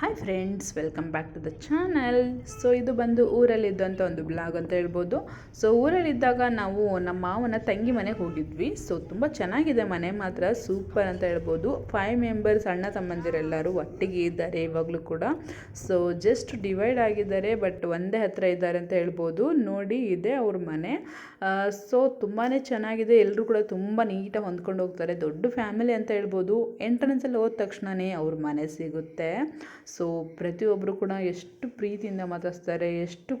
Hi friends welcome back to the channel so ಇದು ಬಂದು ಊರಲ್ಲಿದ್ದಂಥ ಒಂದು ಬ್ಲಾಗ್ ಅಂತ ಹೇಳ್ಬೋದು. ಸೊ ಊರಲ್ಲಿದ್ದಾಗ ನಾವು ನಮ್ಮ ಮಾವನ ತಂಗಿ ಮನೆಗೆ ಹೋಗಿದ್ವಿ. ಸೊ ತುಂಬ ಚೆನ್ನಾಗಿದೆ ಮನೆ ಮಾತ್ರ ಸೂಪರ್ ಅಂತ ಹೇಳ್ಬೋದು. ಫೈವ್ ಮೆಂಬರ್ಸ್ ಅಣ್ಣ ತಮ್ಮಂದಿರೆಲ್ಲರೂ ಒಟ್ಟಿಗೆ ಇದ್ದಾರೆ ಇವಾಗಲೂ ಕೂಡ. ಸೊ ಜಸ್ಟ್ ಡಿವೈಡ್ ಆಗಿದ್ದಾರೆ ಬಟ್ ಒಂದೇ ಹತ್ರ ಇದ್ದಾರೆ ಅಂತ ಹೇಳ್ಬೋದು. ನೋಡಿ, ಇದೆ ಅವ್ರ ಮನೆ. ಸೊ ತುಂಬಾ ಚೆನ್ನಾಗಿದೆ. ಎಲ್ಲರೂ ಕೂಡ ತುಂಬ ನೀಟಾಗಿ ಹೊಂದ್ಕೊಂಡು ಹೋಗ್ತಾರೆ. ದೊಡ್ಡ ಫ್ಯಾಮಿಲಿ ಅಂತ ಹೇಳ್ಬೋದು. ಎಂಟ್ರೆನ್ಸಲ್ಲಿ ಹೋದ ತಕ್ಷಣವೇ ಅವ್ರ ಮನೆ ಸಿಗುತ್ತೆ. ಸೊ ಪ್ರತಿಯೊಬ್ಬರು ಕೂಡ ಎಷ್ಟು ಪ್ರೀತಿಯಿಂದ ಮಾತಾಡಿಸ್ತಾರೆ, ಎಷ್ಟು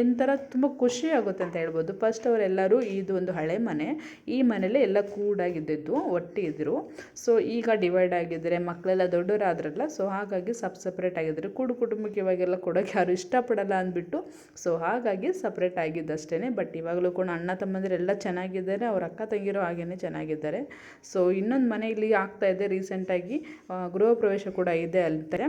ಒಂಥರ ತುಂಬ ಖುಷಿ ಆಗುತ್ತೆ ಅಂತ ಹೇಳ್ಬೋದು. ಫಸ್ಟ್ ಅವರೆಲ್ಲರೂ ಇದು ಒಂದು ಹಳೆ ಮನೆ. ಈ ಮನೇಲಿ ಎಲ್ಲ ಕೂಡಾಗಿದ್ದಿದ್ದು ಒಟ್ಟಿದ್ರು ಸೊ ಈಗ ಡಿವೈಡ್ ಆಗಿದ್ದಾರೆ ಮಕ್ಕಳೆಲ್ಲ ದೊಡ್ಡವರಾದ್ರಲ್ಲ ಸೊ ಹಾಗಾಗಿ ಸಪ್ ಸಪ್ರೇಟ್ ಆಗಿದ್ದಾರೆ ಕೂಡು ಕುಟುಂಬಕ್ಕೆ ಇವಾಗೆಲ್ಲ ಕೊಡೋಕ್ಕೆ ಯಾರು ಇಷ್ಟಪಡಲ್ಲ ಅಂದ್ಬಿಟ್ಟು ಸೊ ಹಾಗಾಗಿ ಸಪ್ರೇಟ್ ಆಗಿದ್ದಷ್ಟೇ ಬಟ್ ಇವಾಗಲೂ ಕೂಡ ಅಣ್ಣ ತಮ್ಮಂದಿರೆಲ್ಲ ಚೆನ್ನಾಗಿದ್ದಾರೆ, ಅವ್ರ ಅಕ್ಕ ತಂಗಿರೋ ಹಾಗೇ ಚೆನ್ನಾಗಿದ್ದಾರೆ. ಸೊ ಇನ್ನೊಂದು ಮನೆ ಇಲ್ಲಿ ಆಗ್ತಾ ಇದೆ ರೀಸೆಂಟಾಗಿ ಗೃಹ ಪ್ರವೇಶ ಕೂಡ ಇದೆ ಅಂತಾರೆ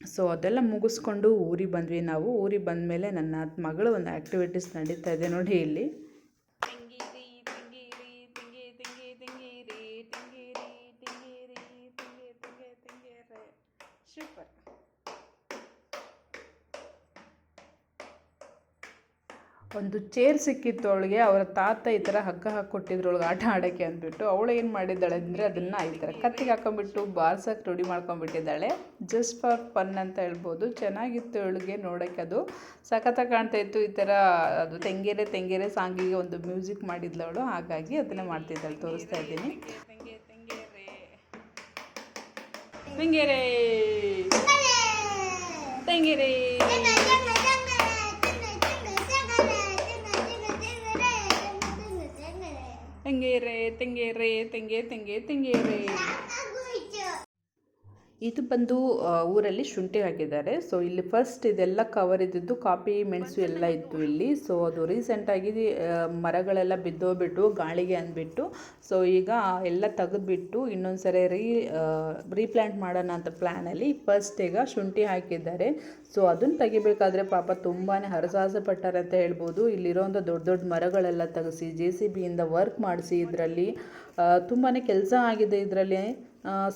ಸೊ ಅದೆಲ್ಲ ಮುಗಿಸ್ಕೊಂಡು ಊರಿಗೆ ಬಂದ್ವಿ ನಾವು. ಊರಿಗೆ ಬಂದಮೇಲೆ ನನ್ನ ಮಗಳು ಒಂದು ಆ್ಯಕ್ಟಿವಿಟೀಸ್ ನಡೀತಾ ಇದೆ ನೋಡಿ ಇಲ್ಲಿ ತಿಂಗಿರಿ ತಿಂಗಿರಿ ತಿಂಗಿ ತಿಂಗಿ ತಿಂಗಿರಿ ತಿಂಗಿರಿ ತಿಂಗಿರಿ ತಿಂಗಿ ತಿಂಗಿ ತಿಂಗಿರೆ ಸೂಪರ್ ಒಂದು ಚೇರ್ ಸಿಕ್ಕಿತ್ತು ಅವಳಿಗೆ ಅವರ ತಾತ ಈ ಥರ ಹಗ್ಗ ಹಾಕ್ಕೊಟ್ಟಿದ್ರೊಳಗೆ ಆಟ ಆಡೋಕ್ಕೆ ಅಂದ್ಬಿಟ್ಟು ಅವಳು ಏನು ಮಾಡಿದ್ದಾಳೆ ಅಂದರೆ ಅದನ್ನು ಈ ಥರ ಕತ್ತಿಗೆ ಹಾಕೊಂಡ್ಬಿಟ್ಟು ಬಾರ್ಸಕ್ಕೆ ರೆಡಿ ಮಾಡ್ಕೊಂಡ್ಬಿಟ್ಟಿದ್ದಾಳೆ. ಜಸ್ಟ್ ಫಾರ್ ಫನ್ ಅಂತ ಹೇಳ್ಬೋದು. ಚೆನ್ನಾಗಿತ್ತು ಅವಳಿಗೆ ನೋಡೋಕ್ಕೆ ಅದು. ಸಖತ್ತಾಗಿ ಕಾಣ್ತಾ ಇತ್ತು ಈ ಥರ ಅದು ತೆಂಗೇರೆ ತೆಂಗೇರೆ ಸಾಂಗಿಗೆ ಒಂದು ಮ್ಯೂಸಿಕ್ ಮಾಡಿದ್ಲು ಅವಳು. ಹಾಗಾಗಿ ಅದನ್ನೇ ಮಾಡ್ತಿದ್ದಾಳೆ, ತೋರಿಸ್ತಾ ಇದ್ದೀನಿ. ತೆಂಗೇರೆ. ತೆಂಗೆರೆ. ತೆಂಗೇರೆ ತೆಂಗೇರೆ ತೆಂಗೆ ತೆಂಗೆ ತೆಂಗೇರೆ ಇದು ಬಂದು ಊರಲ್ಲಿ ಶುಂಠಿ ಹಾಕಿದ್ದಾರೆ. ಸೊ ಇಲ್ಲಿ ಫಸ್ಟ್ ಇದೆಲ್ಲ ಕವರ್ ಇದ್ದಿದ್ದು ಕಾಫಿ, ಮೆಣಸು ಎಲ್ಲ ಇತ್ತು ಇಲ್ಲಿ. ಸೊ ಅದು ರೀಸೆಂಟಾಗಿ ಮರಗಳೆಲ್ಲ ಬಿದ್ದೋಗ್ಬಿಟ್ಟು, ಗಾಳಿಗೆ ಅಂದ್ಬಿಟ್ಟು ಸೊ ಈಗ ಎಲ್ಲ ತೆಗೆದ್ಬಿಟ್ಟು ಇನ್ನೊಂದು ಸರಿ ರೀ ರೀಪ್ಲ್ಯಾಂಟ್ ಮಾಡೋಣ ಅಂತ ಪ್ಲ್ಯಾನಲ್ಲಿ ಫಸ್ಟ್ ಈಗ ಶುಂಠಿ ಹಾಕಿದ್ದಾರೆ. ಸೊ ಅದನ್ನು ತೆಗಿಬೇಕಾದ್ರೆ ಪಾಪ ತುಂಬಾ ಹರಸಾಹಸ ಪಟ್ಟಾರೆ ಅಂತ ಹೇಳ್ಬೋದು. ಇಲ್ಲಿರೋಂಥ ದೊಡ್ಡ ದೊಡ್ಡ ಮರಗಳೆಲ್ಲ ತೆಗೆಸಿ ಜೆ ಸಿ ಬಿಯಿಂದ ವರ್ಕ್ ಮಾಡಿಸಿ ಇದರಲ್ಲಿ ತುಂಬಾ ಕೆಲಸ ಆಗಿದೆ ಇದರಲ್ಲಿ.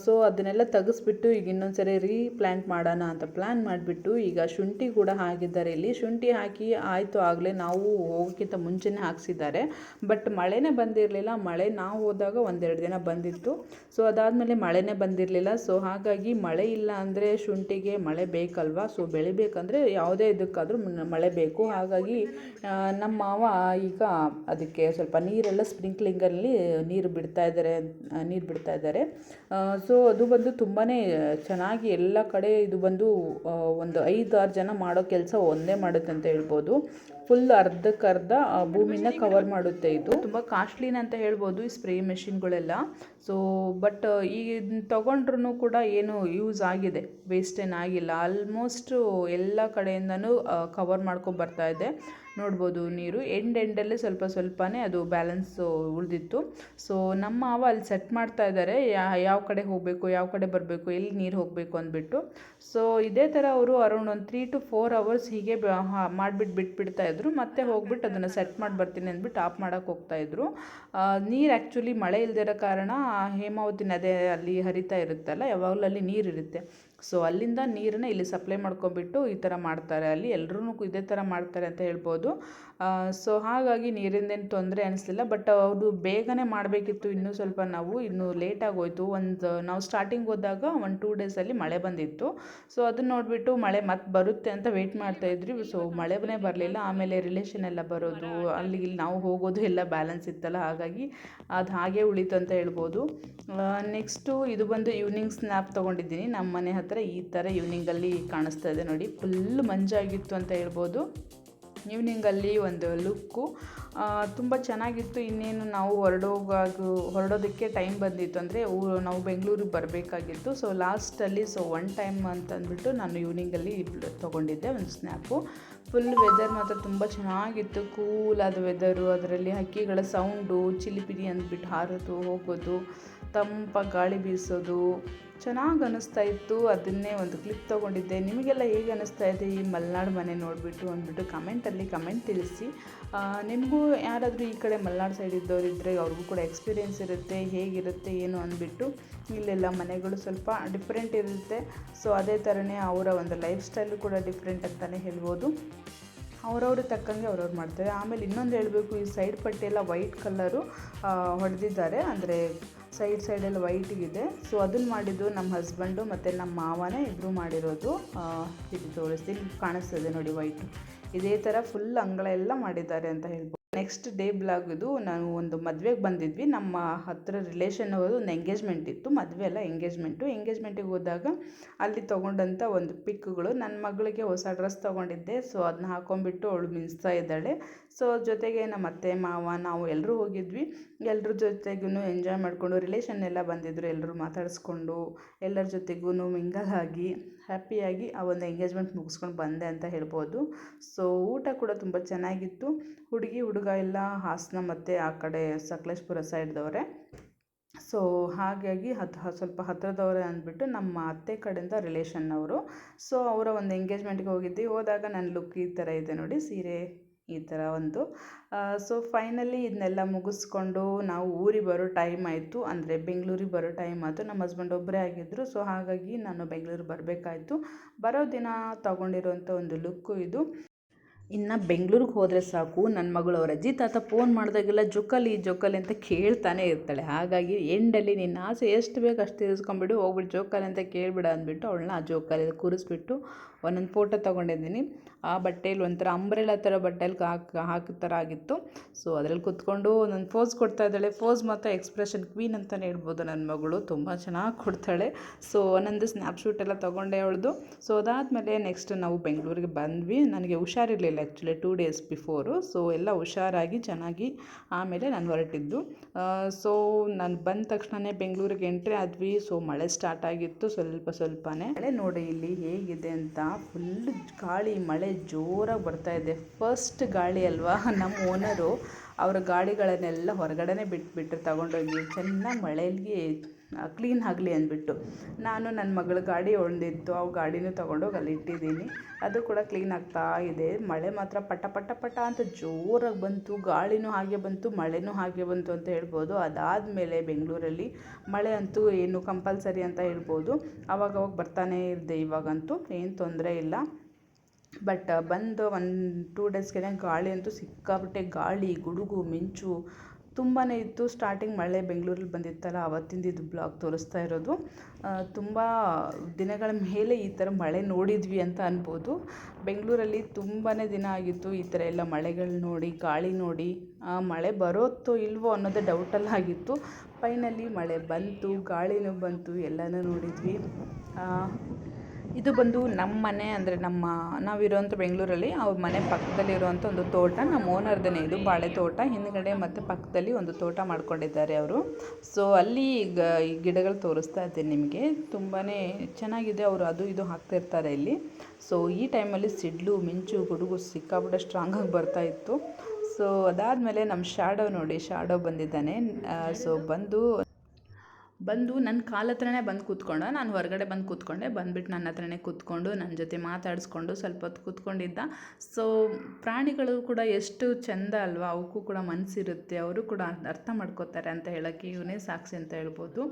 ಸೊ ಅದನ್ನೆಲ್ಲ ತೆಗೆಸ್ಬಿಟ್ಟು ಈಗ ಇನ್ನೊಂದು ಸರಿ ರೀಪ್ಲ್ಯಾಂಟ್ ಮಾಡೋಣ ಅಂತ ಪ್ಲ್ಯಾನ್ ಮಾಡಿಬಿಟ್ಟು ಈಗ ಶುಂಠಿ ಕೂಡ ಹಾಕಿದ್ದಾರೆ ಇಲ್ಲಿ. ಶುಂಠಿ ಹಾಕಿ ಆಯಿತು ಆಗಲೇ ನಾವು ಹೋಗೋಕ್ಕಿಂತ ಮುಂಚೆನೇ ಹಾಕ್ಸಿದ್ದಾರೆ. ಬಟ್ ಮಳೆನೇ ಬಂದಿರಲಿಲ್ಲ. ಮಳೆ ನಾವು ಹೋದಾಗ ಒಂದೆರಡು ದಿನ ಬಂದಿತ್ತು. ಸೊ ಅದಾದಮೇಲೆ ಮಳೆನೇ ಬಂದಿರಲಿಲ್ಲ. ಸೊ ಹಾಗಾಗಿ ಮಳೆ ಇಲ್ಲ ಅಂದರೆ ಶುಂಠಿಗೆ ಮಳೆ ಬೇಕಲ್ವಾ? ಸೊ ಬೆಳಿಬೇಕಂದ್ರೆ ಯಾವುದೇ ಇದಕ್ಕಾದರೂ ಮಳೆ ಬೇಕು. ಹಾಗಾಗಿ ನಮ್ಮ ಮಾವ ಈಗ ಅದಕ್ಕೆ ಸ್ವಲ್ಪ ನೀರೆಲ್ಲ ಸ್ಪ್ರಿಂಕ್ಲಿಂಗಲ್ಲಿ ನೀರು ಬಿಡ್ತಾ ಇದ್ದಾರೆ ನೀರು ಬಿಡ್ತಾ ಇದ್ದಾರೆ. ಸೊ ಅದು ಬಂದು ತುಂಬಾ ಚೆನ್ನಾಗಿ ಎಲ್ಲ ಕಡೆ ಇದು ಬಂದು ಒಂದು ಐದು ಆರು ಜನ ಮಾಡೋ ಕೆಲಸ ಒಂದೇ ಮಾಡುತ್ತೆ ಅಂತ ಹೇಳ್ಬೋದು. ಫುಲ್ ಅರ್ಧಕ್ಕರ್ಧ ಭೂಮಿನ ಕವರ್ ಮಾಡುತ್ತೆ ಇದು. ತುಂಬ ಕಾಸ್ಟ್ಲಿನ ಅಂತ ಹೇಳ್ಬೋದು ಈ ಸ್ಪ್ರೇ ಮೆಷಿನ್ಗಳೆಲ್ಲ ಸೊ ಬಟ್ ಈ ತೊಗೊಂಡ್ರೂ ಕೂಡ ಏನು ಯೂಸ್ ಆಗಿದೆ ವೇಸ್ಟ್ ಏನಾಗಿಲ್ಲ ಆಲ್ಮೋಸ್ಟು ಎಲ್ಲ ಕಡೆಯಿಂದನೂ ಕವರ್ ಮಾಡ್ಕೊಂಡು ಬರ್ತಾ ಇದೆ. ನೋಡ್ಬೋದು ನೀರು. ಎಂಡ್ ಎಂಡಲ್ಲೇ ಸ್ವಲ್ಪ ಸ್ವಲ್ಪನೇ ಅದು ಬ್ಯಾಲೆನ್ಸ್ ಉಳಿದಿತ್ತು. ಸೊ ನಮ್ಮ ಮಾವ ಅಲ್ಲಿ ಸೆಟ್ ಮಾಡ್ತಾ ಇದ್ದಾರೆ ಯಾವ ಕಡೆ ಹೋಗಬೇಕು, ಯಾವ ಕಡೆ ಬರಬೇಕು, ಎಲ್ಲಿ ನೀರು ಹೋಗಬೇಕು ಅಂದ್ಬಿಟ್ಟು. ಸೊ ಇದೇ ಥರ ಅವರು ಅರೌಂಡ್ ಒಂದು ತ್ರೀ ಟು ಫೋರ್ ಅವರ್ಸ್ ಹೀಗೆ ಮಾಡಿಬಿಟ್ಟು ಬಿಟ್ಬಿಡ್ತಾ ಇದ್ರು. ಮತ್ತೆ ಹೋಗ್ಬಿಟ್ಟು ಅದನ್ನು ಸೆಟ್ ಮಾಡಿ ಬರ್ತೀನಿ ಅಂದ್ಬಿಟ್ಟು ಆಫ್ ಹೋಗ್ತಾ ಇದ್ರು. ನೀರು ಆ್ಯಕ್ಚುಲಿ ಮಳೆ ಇಲ್ಲದಿರೋ ಕಾರಣ ಹೇಮಾವತಿ ನದಿ ಅಲ್ಲಿ ಹರಿತಾ ಇರುತ್ತಲ್ಲ, ಯಾವಾಗಲೂ ಅಲ್ಲಿ ನೀರು ಇರುತ್ತೆ. ಸೊ ಅಲ್ಲಿಂದ ನೀರನ್ನ ಇಲ್ಲಿ ಸಪ್ಲೈ ಮಾಡ್ಕೊಂಬಿಟ್ಟು ಈ ಥರ ಮಾಡ್ತಾರೆ. ಅಲ್ಲಿ ಎಲ್ರೂ ಇದೇ ಥರ ಮಾಡ್ತಾರೆ ಅಂತ ಹೇಳ್ಬೋದು. ಸೊ ಹಾಗಾಗಿ ನೀರಿಂದೇನು ತೊಂದರೆ ಅನಿಸ್ಲಿಲ್ಲ ಬಟ್ ಅವರು ಬೇಗನೆ ಮಾಡಬೇಕಿತ್ತು ಇನ್ನೂ ಸ್ವಲ್ಪ ನಾವು, ಇನ್ನೂ ಲೇಟಾಗಿ ಆಗೋಯ್ತು. ಒಂದು, ನಾವು ಸ್ಟಾರ್ಟಿಂಗ್ ಹೋದಾಗ ಒಂದು ಟೂ ಡೇಸಲ್ಲಿ ಮಳೆ ಬಂದಿತ್ತು. ಸೊ ಅದನ್ನ ನೋಡಿಬಿಟ್ಟು ಮಳೆ ಮತ್ತೆ ಬರುತ್ತೆ ಅಂತ ವೆಯ್ಟ್ ಮಾಡ್ತಾ ಇದ್ರಿ ಸೊ ಮಳೆನೇ ಬರಲಿಲ್ಲ. ಆಮೇಲೆ ರಿಲೇಷನ್ ಎಲ್ಲ ಬರೋದು, ಅಲ್ಲಿ ಇಲ್ಲಿ ನಾವು ಹೋಗೋದು ಎಲ್ಲ ಬ್ಯಾಲೆನ್ಸ್ ಇತ್ತಲ್ಲ, ಹಾಗಾಗಿ ಅದು ಹಾಗೆ ಉಳಿತು ಅಂತ ಹೇಳ್ಬೋದು. ನೆಕ್ಸ್ಟು ಇದು ಬಂದು ಈವ್ನಿಂಗ್ ಸ್ನ್ಯಾಪ್ ತೊಗೊಂಡಿದ್ದೀನಿ. ನಮ್ಮ ಮನೆ ಹತ್ರ ಈ ಥರ ಈವ್ನಿಂಗಲ್ಲಿ ಕಾಣಿಸ್ತಾ ಇದೆ ನೋಡಿ. ಫುಲ್ ಮಂಜಾಗಿತ್ತು ಅಂತ ಹೇಳ್ಬೋದು. ಈವ್ನಿಂಗಲ್ಲಿ ಒಂದು ಲುಕ್ಕು ತುಂಬ ಚೆನ್ನಾಗಿತ್ತು. ಇನ್ನೇನು ನಾವು ಹೊರಡೋಗು ಹೊರಡೋದಕ್ಕೆ ಟೈಮ್ ಬಂದಿತ್ತು ಅಂದರೆ ನಾವು ಬೆಂಗಳೂರಿಗೆ ಬರಬೇಕಾಗಿತ್ತು. ಸೊ ಲಾಸ್ಟಲ್ಲಿ ಸೊ ಒನ್ ಟೈಮ್ ಅಂತಂದ್ಬಿಟ್ಟು ನಾನು ಈವ್ನಿಂಗಲ್ಲಿ ತೊಗೊಂಡಿದ್ದೆ ಒಂದು ಸ್ನ್ಯಾಪು. ಫುಲ್ ವೆದರ್ ಮಾತ್ರ ತುಂಬ ಚೆನ್ನಾಗಿತ್ತು. ಕೂಲಾದ ವೆದರು ಅದರಲ್ಲಿ ಹಕ್ಕಿಗಳ ಸೌಂಡು ಚಿಲಿಪಿಲಿ ಅಂದ್ಬಿಟ್ಟು ಹಾರೋದು, ಹೋಗೋದು ತಂಪ ಗಾಳಿ ಬೀಸೋದು. ಚೆನ್ನಾಗಿ ಅನ್ನಿಸ್ತಾ ಇತ್ತು. ಅದನ್ನೇ ಒಂದು ಕ್ಲಿಪ್ ತೊಗೊಂಡಿದ್ದೆ. ನಿಮಗೆಲ್ಲ ಹೇಗೆ ಅನ್ನಿಸ್ತಾ ಇದೆ ಈ ಮಲೆನಾಡು ಮನೆ ನೋಡಿಬಿಟ್ಟು ಅಂದ್ಬಿಟ್ಟು ಕಮೆಂಟಲ್ಲಿ ಕಮೆಂಟ್ ತಿಳಿಸಿ. ನಿಮಗೂ ಯಾರಾದರೂ ಈ ಕಡೆ ಮಲೆನಾಡು ಸೈಡ್ ಇದ್ದವ್ರು ಇದ್ದರೆ ಅವ್ರಿಗೂ ಕೂಡ ಎಕ್ಸ್ಪೀರಿಯೆನ್ಸ್ ಇರುತ್ತೆ. ಹೇಗಿರುತ್ತೆ, ಏನು ಅಂದ್ಬಿಟ್ಟು ಇಲ್ಲೆಲ್ಲ ಮನೆಗಳು ಸ್ವಲ್ಪ ಡಿಫ್ರೆಂಟ್ ಇರುತ್ತೆ. ಸೊ ಅದೇ ಥರನೇ ಅವರ ಒಂದು ಲೈಫ್ ಸ್ಟೈಲು ಕೂಡ ಡಿಫ್ರೆಂಟ್ ಅಂತಲೇ ಹೇಳ್ಬೋದು. ಅವ್ರವ್ರಿಗೆ ತಕ್ಕಂಗೆ ಅವ್ರವ್ರು ಮಾಡ್ತಾರೆ. ಆಮೇಲೆ ಇನ್ನೊಂದು ಹೇಳಬೇಕು, ಈ ಸೈಡ್ ಪಟ್ಟಿ ಎಲ್ಲ ವೈಟ್ ಕಲರು ಹೊಡೆದಿದ್ದಾರೆ. ಅಂದರೆ ಸೈಡ್ ಸೈಡೆಲ್ಲ ವೈಟಿಗಿದೆ. ಸೊ ಅದನ್ನು ಮಾಡಿದ್ದು ನಮ್ಮ ಹಸ್ಬೆಂಡು ಮತ್ತು ನಮ್ಮ ಮಾವನೇ ಇಬ್ಬರು ಮಾಡಿರೋದು. ಇದು ತೋರಿಸ್ತೀನಿ. ಕಾಣಿಸ್ತದೆ ನೋಡಿ ವೈಟು. ಇದೇ ಥರ ಫುಲ್ ಅಂಗಳ ಎಲ್ಲ ಮಾಡಿದ್ದಾರೆ ಅಂತ ಹೇಳ್ಬೋದು. ನೆಕ್ಸ್ಟ್ ಡೇ ಬ್ಲಾಗ್ ಇದು ನಾನು ಒಂದು ಮದುವೆಗೆ ಬಂದಿದ್ವಿ. ನಮ್ಮ ಹತ್ತಿರ ರಿಲೇಷನ್ ಅವರು ಒಂದು ಎಂಗೇಜ್ಮೆಂಟ್ ಇತ್ತು. ಮದುವೆ ಅಲ್ಲ ಎಂಗೇಜ್ಮೆಂಟು ಎಂಗೇಜ್ಮೆಂಟಿಗೆ ಹೋದಾಗ ಅಲ್ಲಿ ತೊಗೊಂಡಂಥ ಒಂದು ಪಿಕ್ಗಳು ನನ್ನ ಮಗಳಿಗೆ ಹೊಸ ಡ್ರೆಸ್ ತೊಗೊಂಡಿದ್ದೆ. ಸೊ ಅದನ್ನ ಹಾಕೊಂಡ್ಬಿಟ್ಟು ಅವಳು ಮಿಂಚ್ತಾ ಇದ್ದಾಳೆ. ಸೊ ಜೊತೆಗೆ ನಮ್ಮ ಅತ್ತೆ, ಮಾವ, ನಾವು ಎಲ್ಲರೂ ಹೋಗಿದ್ವಿ. ಎಲ್ಲರ ಜೊತೆಗೂ ಎಂಜಾಯ್ ಮಾಡಿಕೊಂಡು ರಿಲೇಷನ್ ಎಲ್ಲ ಬಂದಿದ್ದರು ಎಲ್ಲರೂ ಮಾತಾಡಿಸ್ಕೊಂಡು, ಎಲ್ಲರ ಜೊತೆಗೂ ಮಿಂಗಲ್ ಆಗಿ. ಹ್ಯಾಪಿಯಾಗಿ ಆ ಒಂದು ಎಂಗೇಜ್ಮೆಂಟ್ ಮುಗಿಸ್ಕೊಂಡು ಬಂದೆ ಅಂತ ಹೇಳ್ಬೋದು. ಸೊ ಊಟ ಕೂಡ ತುಂಬ ಚೆನ್ನಾಗಿತ್ತು. ಹುಡುಗಿ, ಹುಡುಗ ಎಲ್ಲ ಹಾಸನ ಮತ್ತು ಆ ಕಡೆ ಸಕಲೇಶ್ಪುರ ಸೈಡ್ದವರೇ. ಸೊ ಹಾಗಾಗಿ ಹತ್ ಸ್ವಲ್ಪ ಹತ್ತಿರದವರೇ ಅಂದ್ಬಿಟ್ಟು ನಮ್ಮ ಅತ್ತೆ ಕಡೆಯಿಂದ ರಿಲೇಷನ್ನವರು ಸೊ ಅವರ ಒಂದು ಎಂಗೇಜ್ಮೆಂಟ್ಗೆ ಹೋಗಿದ್ವಿ. ಹೋದಾಗ ನನ್ನ ಲುಕ್ ಈ ಥರ ಇದೆ ನೋಡಿ, ಸೀರೆ. ಈ ಥರ ಒಂದು. ಸೊ ಫೈನಲಿ ಇದನ್ನೆಲ್ಲ ಮುಗಿಸ್ಕೊಂಡು ನಾವು ಊರಿಗೆ ಬರೋ ಟೈಮ್ ಆಯಿತು. ಅಂದರೆ ಬೆಂಗಳೂರಿಗೆ ಬರೋ ಟೈಮ್ ಆಯಿತು. ನಮ್ಮ ಹಸ್ಬೆಂಡ್ ಒಬ್ಬರೇ ಆಗಿದ್ದರು ಸೊ ಹಾಗಾಗಿ ನಾನು ಬೆಂಗಳೂರಿಗೆ ಬರಬೇಕಾಯ್ತು. ಬರೋ ದಿನ ತಗೊಂಡಿರುವಂಥ ಒಂದು ಲುಕ್ಕು ಇದು. ಇನ್ನು ಬೆಂಗಳೂರಿಗೆ ಹೋದರೆ ಸಾಕು ನನ್ನ ಮಗಳು ಅವ್ರ ಅಜ್ಜಿ ತಾತ ಫೋನ್ ಮಾಡಿದಾಗೆಲ್ಲ ಜೋಕಾಲಿ ಜೋಕಾಲಿ ಅಂತ ಕೇಳ್ತಾನೆ ಇರ್ತಾಳೆ. ಹಾಗಾಗಿ ಎಂಡಲ್ಲಿ ನಿನ್ನ ಆಸೆ ಎಷ್ಟು ಬೇಕು ಅಷ್ಟು ತೀರಿಸ್ಕೊಂಬಿಡು ಹೋಗ್ಬಿಟ್ಟು ಜೋಕಾಲಿ ಅಂತ ಕೇಳಿಬಿಡ ಅಂದ್ಬಿಟ್ಟು ಅವಳನ್ನ ಆ ಜೋಕಾಲಿ ಕೂರಿಸ್ಬಿಟ್ಟು ಒಂದೊಂದು ಫೋಟೋ ತೊಗೊಂಡಿದ್ದೀನಿ. ಆ ಬಟ್ಟೆಯಲ್ಲಿ ಒಂಥರ ಅಂಬ್ರೆಲಾ ಥರ ಬಟ್ಟೆಯಲ್ಲಿ ಹಾಕಿ ಹಾಕೋ ಥರ ಆಗಿತ್ತು. ಸೊ ಅದರಲ್ಲಿ ಕುತ್ಕೊಂಡು ಒಂದೊಂದು ಫೋಸ್ ಕೊಡ್ತಾ ಇದ್ದಾಳೆ. ಫೋಸ್ ಮತ್ತು ಎಕ್ಸ್ಪ್ರೆಷನ್ ಕ್ವೀನ್ ಅಂತಲೇ ಹೇಳ್ಬೋದು ನನ್ನ ಮಗಳು. ತುಂಬ ಚೆನ್ನಾಗಿ ಕೊಡ್ತಾಳೆ. ಸೊ ಒಂದೊಂದು ಸ್ನ್ಯಾಪ್ಶೂಟ್ ಎಲ್ಲ ತೊಗೊಂಡೆ ಅವಳದು. ಸೊ ಅದಾದಮೇಲೆ ನೆಕ್ಸ್ಟ್ ನಾವು ಬೆಂಗಳೂರಿಗೆ ಬಂದ್ವಿ. ನನಗೆ ಹುಷಾರಿರಲಿಲ್ಲ. Actually two days before so ಎಲ್ಲ ಹುಷಾರಾಗಿ, ಚೆನ್ನಾಗಿ ಆಮೇಲೆ ನಾನು ಹೊರಟಿದ್ದು. ಸೊ ನಾನು ಬಂದ ತಕ್ಷಣವೇ ಬೆಂಗಳೂರಿಗೆ ಎಂಟ್ರಿ ಆದ್ವಿ. ಸೊ ಮಳೆ ಸ್ಟಾರ್ಟ್ ಆಗಿತ್ತು ಸ್ವಲ್ಪ ಸ್ವಲ್ಪನೇ. ಮಳೆ ನೋಡಿ ಇಲ್ಲಿ ಹೇಗಿದೆ ಅಂತ ಫುಲ್ ಗಾಳಿ, ಮಳೆ ಜೋರಾಗಿ ಬರ್ತಾ ಇದೆ. ಫಸ್ಟ್ ಗಾಳಿ ಅಲ್ವಾ? ನಮ್ಮ ಓನರು ಅವರ ಗಾಡಿಗಳನ್ನೆಲ್ಲ ಹೊರಗಡೆನೇ ಬಿಟ್ಬಿಟ್ರು, ತಗೊಂಡೋಗಿ. ಚೆನ್ನಾಗಿ ಮಳೆಯಲ್ಲಿ ಕ್ಲೀನ್ ಆಗಲಿ ಅಂದ್ಬಿಟ್ಟು. ನಾನು ನನ್ನ ಮಗಳ ಗಾಡಿ ಹೊಂದಿತ್ತು ಆ ಗಾಡಿನೂ ತೊಗೊಂಡೋಗಿ ಅಲ್ಲಿ ಇಟ್ಟಿದ್ದೀನಿ. ಅದು ಕೂಡ ಕ್ಲೀನ್ ಆಗ್ತಾ ಇದೆ. ಮಳೆ ಮಾತ್ರ ಪಟ ಪಟ ಪಟ ಅಂತ ಜೋರಾಗಿ ಬಂತು. ಗಾಳಿನೂ ಹಾಗೆ ಬಂತು, ಮಳೆನೂ ಹಾಗೆ ಬಂತು ಅಂತ ಹೇಳ್ಬೋದು. ಅದಾದಮೇಲೆ ಬೆಂಗಳೂರಲ್ಲಿ ಮಳೆ ಅಂತೂ ಏನು ಕಂಪಲ್ಸರಿ ಅಂತ ಹೇಳ್ಬೋದು. ಅವಾಗವಾಗ ಬರ್ತಾನೇ ಇದ್ದೆ ಇವಾಗಂತೂ, ಏನು ತೊಂದರೆ ಇಲ್ಲ. ಬಟ್ ಬಂದು ಒಂದು ಟೂ ಡೇಸ್ಗೆ ಗಾಳಿ ಅಂತೂ ಸಿಕ್ಕಾಪಟ್ಟೆ ಗಾಳಿ, ಗುಡುಗು, ಮಿಂಚು ತುಂಬಾ ಇತ್ತು. ಸ್ಟಾರ್ಟಿಂಗ್ ಮಳೆ ಬೆಂಗಳೂರಲ್ಲಿ ಬಂದಿತ್ತಲ್ಲ ಆವತ್ತಿಂದ ಇದು ಬ್ಲಾಗ್ ತೋರಿಸ್ತಾ ಇರೋದು. ತುಂಬ ದಿನಗಳ ಮೇಲೆ ಈ ಥರ ಮಳೆ ನೋಡಿದ್ವಿ ಅಂತ ಅನ್ಬೋದು. ಬೆಂಗಳೂರಲ್ಲಿ ತುಂಬಾ ದಿನ ಆಗಿತ್ತು ಈ ಥರ ಎಲ್ಲ ಮಳೆಗಳು ನೋಡಿ, ಗಾಳಿ ನೋಡಿ. ಮಳೆ ಬರುತ್ತೋ ಇಲ್ವೋ ಅನ್ನೋದೇ ಡೌಟಲ್ಲಿ ಆಗಿತ್ತು. ಫೈನಲಿ ಮಳೆ ಬಂತು, ಗಾಳಿನೂ ಬಂತು, ಎಲ್ಲನೂ ನೋಡಿದ್ವಿ. ಇದು ಬಂದು ನಮ್ಮ ಮನೆ ಅಂದರೆ ನಮ್ಮ ನಾವಿರೋಂಥ ಬೆಂಗಳೂರಲ್ಲಿ, ಅವ್ರ ಮನೆ ಪಕ್ಕದಲ್ಲಿ ಇರುವಂಥ ಒಂದು ತೋಟ. ನಮ್ಮ ಓನರ್ದೇ ಇದು ಬಾಳೆ ತೋಟ. ಹಿಂದ್ಗಡೆ ಮತ್ತು ಪಕ್ಕದಲ್ಲಿ ಒಂದು ತೋಟ ಮಾಡ್ಕೊಂಡಿದ್ದಾರೆ ಅವರು. ಸೊ ಅಲ್ಲಿ ಈಗ ಈ ಗಿಡಗಳು ತೋರಿಸ್ತಾ ಇದ್ದೀನಿ ನಿಮಗೆ. ತುಂಬಾ ಚೆನ್ನಾಗಿದೆ ಅವರು. ಅದು ಇದು ಹಾಕ್ತಿರ್ತಾರೆ ಇಲ್ಲಿ. ಸೊ ಈ ಟೈಮಲ್ಲಿ ಸಿಡ್ಲು, ಮಿಂಚು, ಗುಡುಗು ಸ್ಟ್ರಾಂಗ್ ಸ್ಟ್ರಾಂಗಾಗಿ ಬರ್ತಾ ಇತ್ತು. ಸೊ ಅದಾದಮೇಲೆ ನಮ್ಮ ಶಾಡೋ ನೋಡಿ ಶಾಡೋ ಬಂದಿದ್ದಾನೆ. ಸೊ ಬಂದು ಬಂದು ನನ್ನ ಕಾಲ ಹತ್ರನೇ ಬಂದು ಕೂತ್ಕೊಂಡ. ನಾನು ಹೊರಗಡೆ ಬಂದು ಕೂತ್ಕೊಂಡೆ. ಬಂದ್ಬಿಟ್ಟು ನನ್ನ ಹತ್ರನೇ ಕೂತ್ಕೊಂಡು ನನ್ನ ಜೊತೆ ಮಾತಾಡಿಸ್ಕೊಂಡು ಸ್ವಲ್ಪ ಹೊತ್ತು ಕೂತ್ಕೊಂಡಿದ್ದ. ಸೊ ಪ್ರಾಣಿಗಳು ಕೂಡ ಎಷ್ಟು ಚೆಂದ ಅಲ್ವಾ? ಅವಕ್ಕೂ ಕೂಡ ಮನಸ್ಸಿರುತ್ತೆ ಅವರು ಕೂಡ ಅರ್ಥ ಮಾಡ್ಕೋತಾರೆ ಅಂತ ಹೇಳೋಕ್ಕೆ ಇವನೇ ಸಾಕ್ಷಿ ಅಂತ ಹೇಳ್ಬೋದು.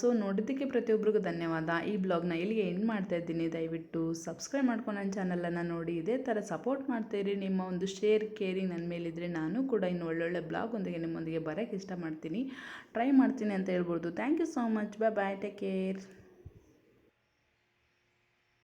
ಸೊ ನೋಡಿದ್ದಕ್ಕೆ ಪ್ರತಿಯೊಬ್ಬರಿಗೂ ಧನ್ಯವಾದ. ಈ ಬ್ಲಾಗ್ನ ಇಲ್ಲಿಗೆ ಎಂಡ್ ಮಾಡ್ತಾ ಇದ್ದೀನಿ. ದಯವಿಟ್ಟು ಸಬ್ಸ್ಕ್ರೈಬ್ ಮಾಡ್ಕೊಂಡು ನನ್ನ ಚಾನಲನ್ನು ನೋಡಿ. ಇದೇ ಥರ ಸಪೋರ್ಟ್ ಮಾಡ್ತೀರಿ ನಿಮ್ಮ ಒಂದು ಶೇರ್ ಕೇರಿಂಗ್ ನನ್ನ ಮೇಲಿದ್ದರೆ ನಾನು ಕೂಡ ಇನ್ನು ಒಳ್ಳೊಳ್ಳೆ ಬ್ಲಾಗ್ ಒಂದಿಗೆ ನಿಮ್ಮೊಂದಿಗೆ ಬರೋಕ್ಕೆ ಇಷ್ಟಪಡ್ತೀನಿ ಟ್ರೈ ಮಾಡ್ತೀನಿ ಅಂತ ಹೇಳ್ಬೋದು. Thank you so much. Bye bye. Take care.